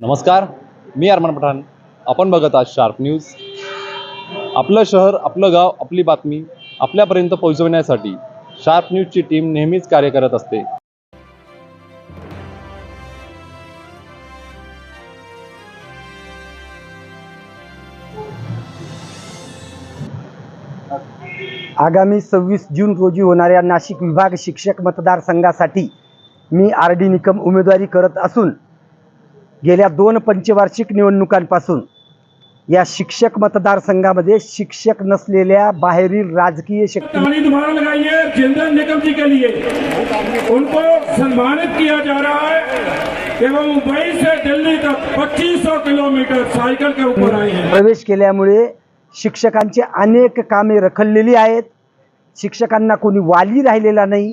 नमस्कार मी अरमान पठाण. आपण बघत आहात शार्प न्यूज. आपलं शहर आपलं गाव आपली बातमी आपल्यापर्यंत पोहोचवण्यासाठी शार्प न्यूजची टीम नेहमीच कार्य करत असते. आगामी सव्वीस जून रोजी होणाऱ्या नाशिक विभाग शिक्षक मतदारसंघासाठी मी आर डी निकम उमेदवारी करत असून गेल्या दोन पंचवार्षिक निवडणुकांपासून या शिक्षक मतदारसंघामध्ये शिक्षक नसलेल्या बाहेरील राजकीय शक्ती दोबारा लगाइए चंदन निकम जी के लिए उनको सम्मानित किया जा रहा है एवं मुंबई से दिल्ली तक 2500 किलोमीटर साइकिल के ऊपर आए हैं। प्रवेश केल्यामुळे शिक्षकांची अनेक कामे रखडलेली आहेत. शिक्षकांना कोणी वाली राहिलेला नाही.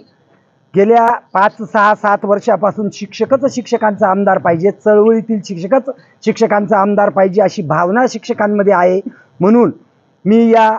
गेल्या पाच सहा सात वर्षापासून शिक्षकच शिक्षकांचा आमदार पाहिजे चळवळीतील शिक्षकच शिक्षकांचा आमदार पाहिजे अशी भावना शिक्षकांमध्ये आहे. म्हणून मी या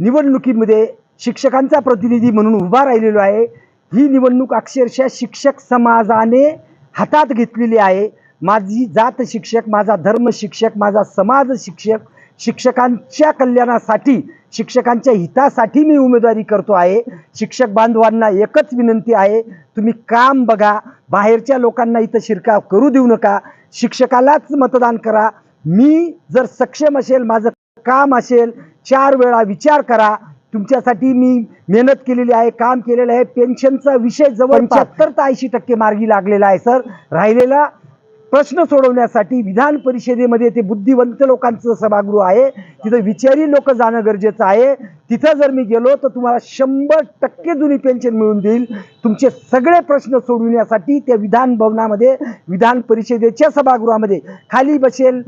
निवडणुकीमध्ये शिक्षकांचा प्रतिनिधी म्हणून उभा राहिलेलो आहे. ही निवडणूक अक्षरशः शिक्षक समाजाने हातात घेतलेली आहे. माझी जात शिक्षक माझा धर्म शिक्षक माझा समाज शिक्षक शिक्षकांच्या कल्याणासाठी शिक्षकांच्या हितासाठी मी उमेदवारी करतो आहे. शिक्षक बांधवांना एकच विनंती आहे तुम्ही काम बघा बाहेरच्या लोकांना इथं शिरकाव करू देऊ नका शिक्षकालाच मतदान करा. मी जर सक्षम असेल माझं काम असेल चार वेळा विचार करा. तुमच्यासाठी मी मेहनत केलेली आहे काम केलेलं आहे. पेन्शनचा विषय जवळ पंच्याहत्तर ते ऐंशी टक्के मार्गी लागलेला आहे सर. राहिलेला प्रश्न सोडवण्यासाठी विधान परिषदेमध्ये ते बुद्धिवंत लोकांचं सभागृह आहे. तिथं विचारी लोक जाणं गरजेचं आहे. तिथं जर मी गेलो तर तुम्हाला शंभर टक्के जुनी पेन्शन मिळून देईल. तुमचे सगळे प्रश्न सोडविण्यासाठी त्या विधान भवनामध्ये विधान परिषदेच्या सभागृहामध्ये खाली बसेल.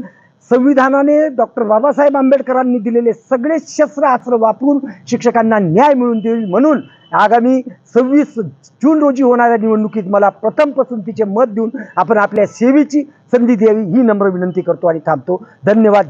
संविधानाने डॉक्टर बाबासाहेब आंबेडकरांनी दिलेले सगळे शस्त्र अस्त्र वापरून शिक्षकांना न्याय मिळून देईल म्हणून आगामी सव्वीस जून रोजी होणाऱ्या निवडणुकीत मला प्रथम पसंतीचे मत देऊन आपण आपल्या सेवेची संधी द्यावी ही नम्र विनंती करतो आणि थांबतो. धन्यवाद.